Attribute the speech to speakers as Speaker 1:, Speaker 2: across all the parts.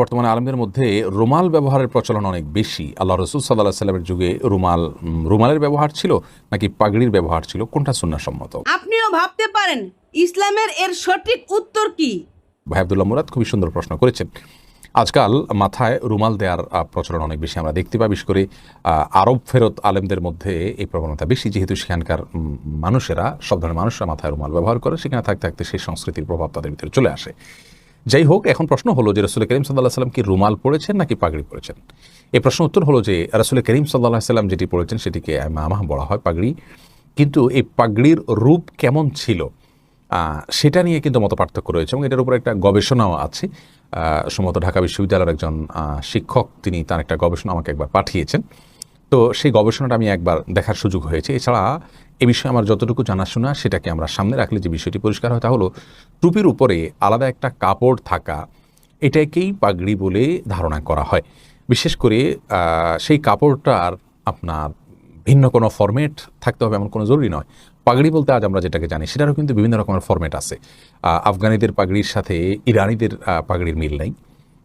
Speaker 1: বর্তমানে আলমদের মধ্যে রুমাল ব্যবহারের প্রচলন অনেক বেশি। আল্লাহ রসুল সাল্লাহ সাল্লামের যুগে রুমাল রুমালের ব্যবহার ছিল নাকি পাগড়ির ব্যবহার ছিল? কোনটা সুন্নাসম্মত
Speaker 2: আপনিও ভাবতে পারেন ইসলামের এর সঠিক উত্তর কি?
Speaker 1: ভাই আবদুল্লাহ মুরাদ খুবই সুন্দর প্রশ্ন করেছেন। আজকাল মাথায় রুমাল দেওয়ার প্রচলন অনেক বেশি। আমরা দেখতে পাই বিশেষ করে আরব ফেরত আলেমদের মধ্যে এই প্রবণতা বেশি। যেহেতু সেখানকার মানুষেরা সব ধরনের মানুষরা মাথায় রুমাল ব্যবহার করে সেখানে থাকতে থাকতে সেই সংস্কৃতির প্রভাব তাদের ভিতরে চলে আসে। যাই হোক, এখন প্রশ্ন হলো যে রসুল করিম সাল্লাহ সাল্লাম কি রুমাল পড়েছেন নাকি পাগড়ি পড়েছেন এই প্রশ্ন উত্তর হলো যে রসুল করিম সাল্লাহ সাল্লাম যেটি পড়েছেন সেটিকে মামাহ বলা হয় পাগড়ি। কিন্তু এই পাগড়ির রূপ কেমন ছিল সেটা নিয়ে কিন্তু মত পার্থক্য রয়েছে এবং এটার উপর একটা গবেষণাও আছে। সম্ভবত ঢাকা বিশ্ববিদ্যালয়ের একজন শিক্ষক তিনি তার একটা গবেষণা আমাকে একবার পাঠিয়েছেন। তো সেই গবেষণাটা আমি একবার দেখার সুযোগ হয়েছে। এছাড়া এ বিষয়ে আমার যতটুকু জানাশোনা সেটাকে আমরা সামনে রাখলে যে বিষয়টি পরিষ্কার হয় তা হলো, টুপির উপরে আলাদা একটা কাপড় থাকা এটাকেই পাগড়ি বলে ধারণা করা হয়। বিশেষ করে সেই কাপড়টার আপনার ভিন্ন কোনো ফরম্যাট থাকতে হবে এমন কোনো জরুরি নয়। পাগড়ি বলতে আজ আমরা যেটাকে জানি, সেটারও কিন্তু বিভিন্ন রকমের ফরম্যাট আছে। আফগানিদের পাগড়ির সাথে ইরানিদের পাগড়ির মিল নাই,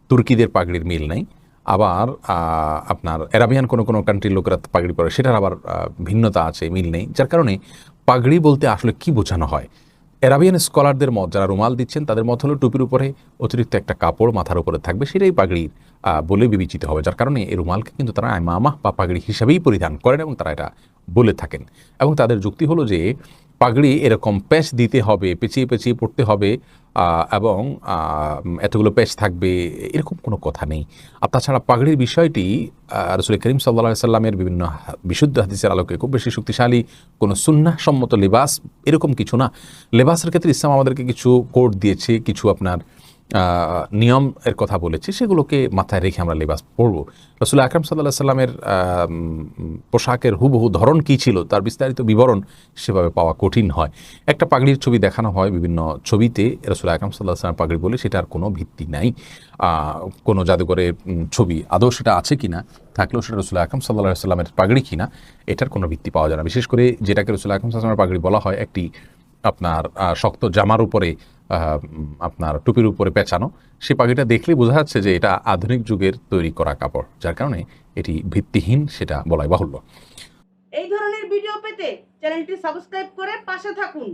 Speaker 1: তুর্কিদের পাগড়ির মিল নাই। আবার আপনার অ্যারাবিয়ান কোনো কোনো কান্ট্রির লোকেরা পাগড়ি পরে সেটার আবার ভিন্নতা আছে মিল নেই। যার কারণে পাগড়ি বলতে আসলে কি বোঝানো হয়? অ্যারাবিয়ান স্কলারদের মত যারা রুমাল দিচ্ছেন তাদের মত হলো টুপির উপরে অতিরিক্ত একটা কাপড় মাথার উপরে থাকবে সেটাই পাগড়ির আহ, বলে বিবেচিত হবে যার কারণে এই রুমালকে কিন্তু তারা মামাহ বা পাগড়ি হিসাবেই পরিধান করেন এবং তারা এটা বলে থাকেন। এবং তাদের যুক্তি হলো যে পাগড়ি এরকম প্যাচ দিতে হবে, পেঁচিয়ে পেঁচিয়ে পড়তে হবে এবং এতগুলো প্যাচ থাকবে, এরকম কোনো কথা নেই। আর তাছাড়া পাগড়ির বিষয়টি রসুল করিম সাল্লা সাল্লামের বিভিন্ন বিশুদ্ধ হাদিসের আলোকে খুব বেশি শক্তিশালী, কোনো সম্মত লেবাস এরকম কিছু না। লেবাসের ক্ষেত্রে ইসলাম আমাদেরকে কিছু কোড দিয়েছে, কিছু আপনার নিয়ম এর কথা বলেছে, সেগুলোকে মাথায় রেখে আমরা লেবাস পরব। রসুল আকরম সাল্লাহ সাল্লামের পোশাকের হুবহু ধরন কী ছিল, তার বিস্তারিত বিবরণ সেভাবে পাওয়া কঠিন হয়। একটা পাগড়ির ছবি দেখানো হয় বিভিন্ন ছবিতে, রসুল আকরম সাল্লাহ সাল্লাম পাগড়ি বলে সেটার কোনো ভিত্তি নাই। কোনো জাদুঘরের ছবি আদৌ সেটা আছে কি না থাকলেও সেটা রসুল আকরম সাল্লাহ সাল্লামের পাগড়ি কিনা, এটার কোনো ভিত্তি পাওয়া যায় না। বিশেষ করে যেটাকে রসুল আকরম সাল্লামের পাগড়ি বলা হয়, একটি আপনার শক্ত জামার উপরে আপনার টুপির উপরে পেঁচানো সে পাখিটা দেখলে বোঝা যাচ্ছে যে এটা আধুনিক যুগের তৈরি করা কাপড়, যার কারণে এটি ভিত্তিহীন সেটা বলাই বাহুল্য।
Speaker 2: এই ধরনের ভিডিও পেতে চ্যানেলটি সাবস্ক্রাইব করে পাশে থাকুন।